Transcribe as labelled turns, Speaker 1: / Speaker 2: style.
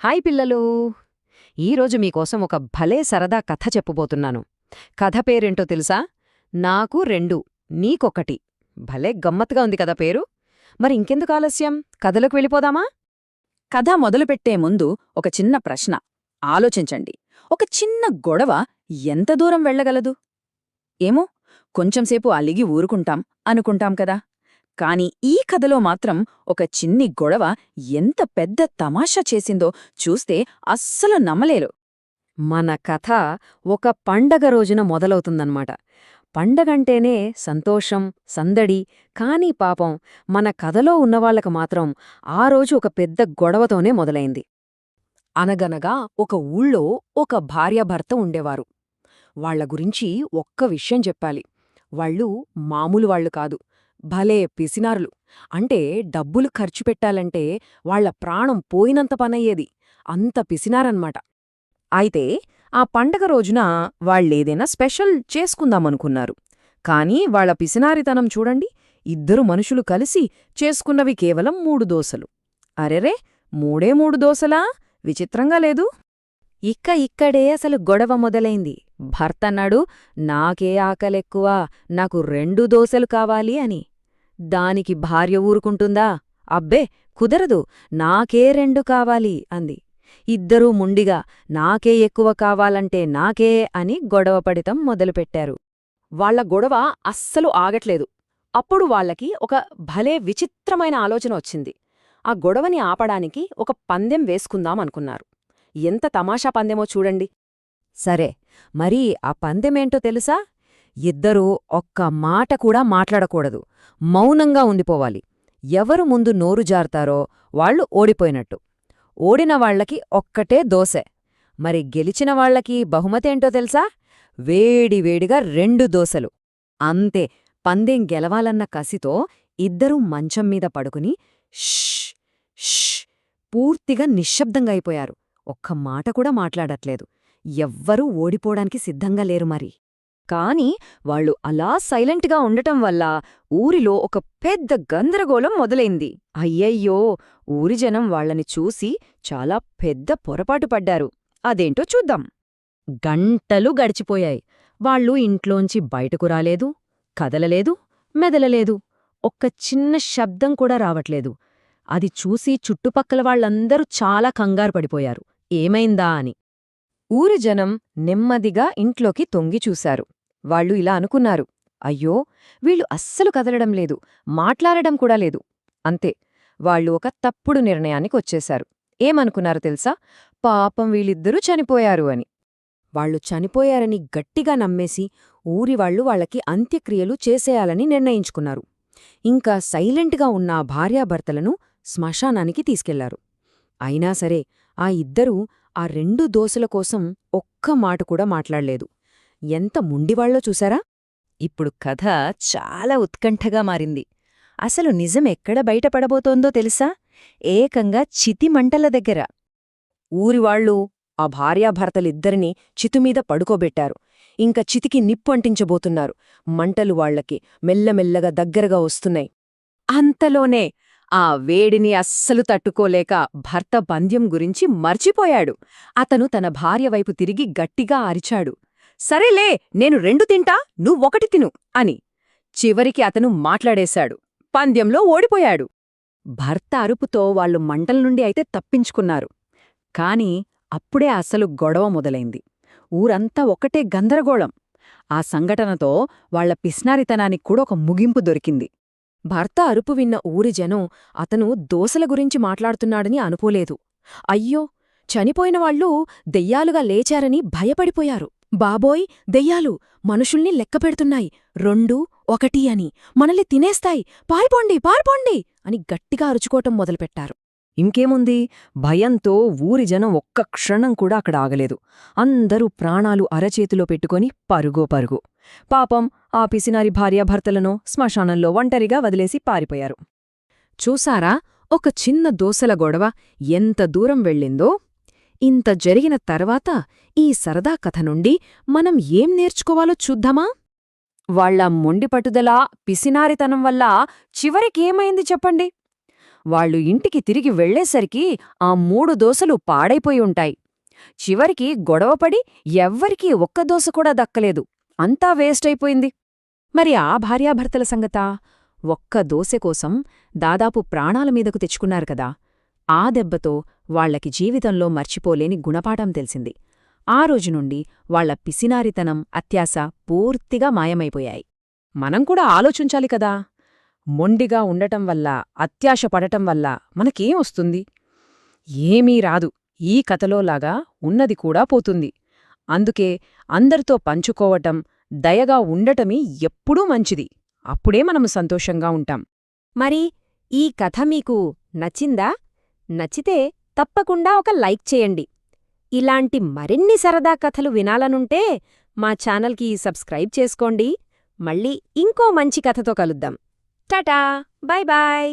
Speaker 1: Hi పిల్లలు! ఈరోజు మీకోసం ఒక భలే సరదా కథ చెప్పబోతున్నాను. కథ పేరేంటో తెలుసా? నాకు రెండు నీకొకటి. భలే గమ్మత్తుగా ఉంది కదా పేరు. మరి ఇంకెందుకు ఆలస్యం? కథలోకి వెళ్ళిపోదామా?
Speaker 2: కథ మొదలుపెట్టే ముందు ఒక చిన్న ప్రశ్న. ఆలోచించండి. ఒక చిన్న గొడవ ఎంత దూరం వెళ్ళగలదు? ఏమో కొంచెంసేపు అలిగి ఊరుకుంటాం అనుకుంటాం కదా. కాని ఈ కథలో మాత్రం ఒక చిన్ని గొడవ ఎంత పెద్ద తమాషా చేసిందో చూస్తే అస్సలు నమ్మలేరు.
Speaker 1: మన కథ ఒక పండగ రోజున మొదలవుతుందన్నమాట. పండగంటేనే సంతోషం సందడి కానీ పాపం మన కథలో ఉన్నవాళ్ళకు మాత్రం ఆ రోజు ఒక పెద్ద గొడవతోనే మొదలైంది. అనగనగా ఒక ఊళ్ళో ఒక భార్యాభర్త ఉండేవారు. వాళ్ళ గురించి ఒక్క విషయం చెప్పాలి. వాళ్ళు మామూలు వాళ్ళు కాదు. భలే పిసినారులు. అంటే డబ్బులు ఖర్చు పెట్టాలంటే వాళ్ళ ప్రాణం పోయినంత పనయ్యేది. అంత పిసినారన్మాట అయితే ఆ పండగ రోజున వాళ్ళేదైనా స్పెషల్ చేసుకుందామనుకున్నారు. కాని వాళ్ళ పిసినారితనం చూడండి ఇద్దరు మనుషులు కలిసి చేసుకున్నవి కేవలం మూడు దోసలు. అరెరే! మూడే మూడు దోసలా? విచిత్రంగా లేదు? ఇక్క ఇక్కడే అసలు గొడవ మొదలైంది. భర్తన్నాడు నాకే ఆకలెక్కువ నాకు రెండు దోసలు కావాలి అని. దానికి భార్య ఊరుకుంటుందా? అబ్బే కుదరదు. నాకే రెండు కావాలి అంది. ఇద్దరూ ముండిగా నాకే ఎక్కువ కావాలంటే నాకే అని గొడవపడితం మొదలుపెట్టారు. వాళ్ళ గొడవ అస్సలు ఆగట్లేదు. అప్పుడు వాళ్ళకి ఒక భలే విచిత్రమైన ఆలోచన వచ్చింది. ఆ గొడవని ఆపడానికి ఒక పందెం వేసుకుందామనుకున్నారు ఎంత తమాషా పందెమో చూడండి. సరే మరీ ఆ పందెమేంటో తెలుసా? ఇద్దరూ ఒక్క మాట కూడా మాట్లాడకూడదు. మౌనంగా ఉండిపోవాలి. ఎవరు ముందు నోరు జారుతారో వాళ్ళు ఓడిపోయినట్టు. ఓడిన వాళ్ళకి ఒక్కటే దోసె మరి గెలిచిన వాళ్ళకి బహుమతేంటో తెలుసా? వేడివేడిగా రెండు దోసలు అంతే. పందెం గెలవాలన్న కసితో ఇద్దరూ మంచం మీద పడుకుని ష్ ష్ పూర్తిగా నిశ్శబ్దంగా అయిపోయారు. ఒక్క మాట కూడా మాట్లాడట్లేదు. ఎవ్వరూ ఓడిపోవడానికి సిద్ధంగా లేరు మరి. కాని వాళ్ళు అలా సైలెంట్గా ఉండటం వల్ల ఊరిలో ఒక పెద్ద గందరగోళం మొదలైంది. అయ్యయ్యో! ఊరి జనం వాళ్ళని చూసి చాలా పెద్ద పొరపాటు పడ్డారు. అదేంటో చూద్దాం. గంటలు గడిచిపోయాయి. వాళ్ళు ఇంట్లోంచి బయటకు రాలేదు కదలలేదు మెదలలేదు. ఒక్క చిన్న శబ్దం కూడా రావట్లేదు. అది చూసి చుట్టుపక్కల వాళ్ళందరూ చాలా కంగారు పడిపోయారు. ఏమైందా అని. ఊరి జనం నెమ్మదిగా ఇంట్లోకి తొంగిచూశారు వాళ్ళు ఇలా అనుకున్నారు. అయ్యో వీళ్ళు అస్సలు కదలడం లేదు మాట్లాడడం కూడా లేదు. అంతే వాళ్ళు ఒక తప్పుడు నిర్ణయానికి వచ్చేశారు. ఏమనుకున్నారు తెలుసా? పాపం వీళ్ళిద్దరూ చనిపోయారు అని. వాళ్ళు చనిపోయారని గట్టిగా నమ్మేసి ఊరివాళ్ళు వాళ్ళకి అంత్యక్రియలు చేసేయాలని నిర్ణయించుకున్నారు. ఇంకా సైలెంట్గా ఉన్న ఆ భార్యాభర్తలను శ్మశానానికి తీసుకెళ్ళారు. అయినా సరే ఆ ఇద్దరూ ఆ రెండు దోసల కోసం ఒక్క మాట కూడా మాట్లాడలేదు. ఎంత ముండివాళ్ళో చూసారా? ఇప్పుడు కథ చాలా ఉత్కంఠగా మారింది. అసలు నిజం ఎక్కడ బయటపడబోతోందో తెలుసా? ఏకంగా చితిమంటల దగ్గర. ఊరివాళ్ళు ఆ భార్యాభర్తలిద్దరినీ చితుమీద పడుకోబెట్టారు. ఇంక చితికి నిప్పు అంటించబోతున్నారు. మంటలు వాళ్ళకి మెల్లమెల్లగా దగ్గరగా వస్తున్నాయి. అంతలోనే ఆ వేడిని అస్సలు తట్టుకోలేక భర్త పంద్యం గురించి మర్చిపోయాడు. అతను తన భార్య వైపు తిరిగి గట్టిగా అరిచాడు. సరేలే నేను రెండు తింటా నువ్వొకటి తిను అని. చివరికి అతను మాట్లాడేశాడు. పంద్యంలో ఓడిపోయాడు. భర్త అరుపుతో వాళ్ళు మంటల నుండి అయితే తప్పించుకున్నారు. కాని అప్పుడే అసలు గొడవ మొదలైంది. ఊరంతా ఒకటే గందరగోళం. ఆ సంఘటనతో వాళ్ళ పిస్నారితనానికి కూడా ఒక ముగింపు దొరికింది. భర్త అరుపు విన్న ఊరి జనం అతను దోసల గురించి మాట్లాడుతున్నాడని అనుకోలేదు. అయ్యో చనిపోయినవాళ్ళు దెయ్యాలుగా లేచారని భయపడిపోయారు. బాబోయ్ దెయ్యాలు మనుషుల్ని లెక్కపెడుతున్నాయి రెండు ఒకటి అని. మనల్ని తినేస్తాయి. పారిపోండి పారిపోండి అని గట్టిగా అరుచుకోవటం మొదలుపెట్టారు. ఇంకేముంది? భయంతో ఊరి జనం ఒక్క క్షణం కూడా అక్కడ ఆగలేదు. అందరూ ప్రాణాలు అరచేతిలో పెట్టుకొని పరుగో పరుగు. పాపం ఆ పిసినారి భార్యాభర్తలను శ్మశానంలో ఒంటరిగా వదిలేసి పారిపోయారు. చూసారా? ఒక చిన్న దోసల గొడవ ఎంత దూరం వెళ్ళిందో? ఇంత జరిగిన తర్వాత ఈ సరదా కథ నుండి మనం ఏం నేర్చుకోవాలో చూద్దామా? వాళ్ళ మొండిపట్టుదల పిసినారితనం వల్ల చివరికేమైంది చెప్పండి? వాళ్ళు ఇంటికి తిరిగి వెళ్ళేసరికి ఆ మూడు దోసలు పాడైపోయి ఉంటాయి. చివరికి గొడవపడి ఎవ్వరికీ ఒక్క దోస కూడా దక్కలేదు. అంతా వేస్ట్ అయిపోయింది.
Speaker 3: మరి ఆ భార్యాభర్తల సంగతా? ఒక్క దోశ కోసం దాదాపు ప్రాణాల మీదకు తెచ్చుకున్నారు కదా. ఆ దెబ్బతో వాళ్ళకి జీవితంలో మర్చిపోలేని గుణపాఠం తెలిసింది. ఆ రోజు నుండి వాళ్ళ పిసినారితనం అత్యాశ పూర్తిగా మాయమైపోయాయి.
Speaker 2: మనం కూడా ఆలోచించాలి కదా! మొండిగా ఉండటం వల్ల అత్యాశ పడటం వల్ల మనకేం వస్తుంది? ఏమీ రాదు. ఈ కథలోలాగా ఉన్నది కూడా పోతుంది. అందుకే అందరితో పంచుకోవటం దయగా ఉండటమే ఎప్పుడూ మంచిది. అప్పుడే మనం సంతోషంగా ఉంటాం.
Speaker 3: మరి ఈ కథ మీకు నచ్చిందా? నచ్చితే తప్పకుండా ఒక లైక్ చేయండి. ఇలాంటి మరిన్ని సరదా కథలు వినాలనుంటే మా ఛానల్కి సబ్స్క్రైబ్ చేసుకోండి. మళ్ళీ ఇంకో మంచి కథతో కలుద్దాం. టాటా! Bye bye!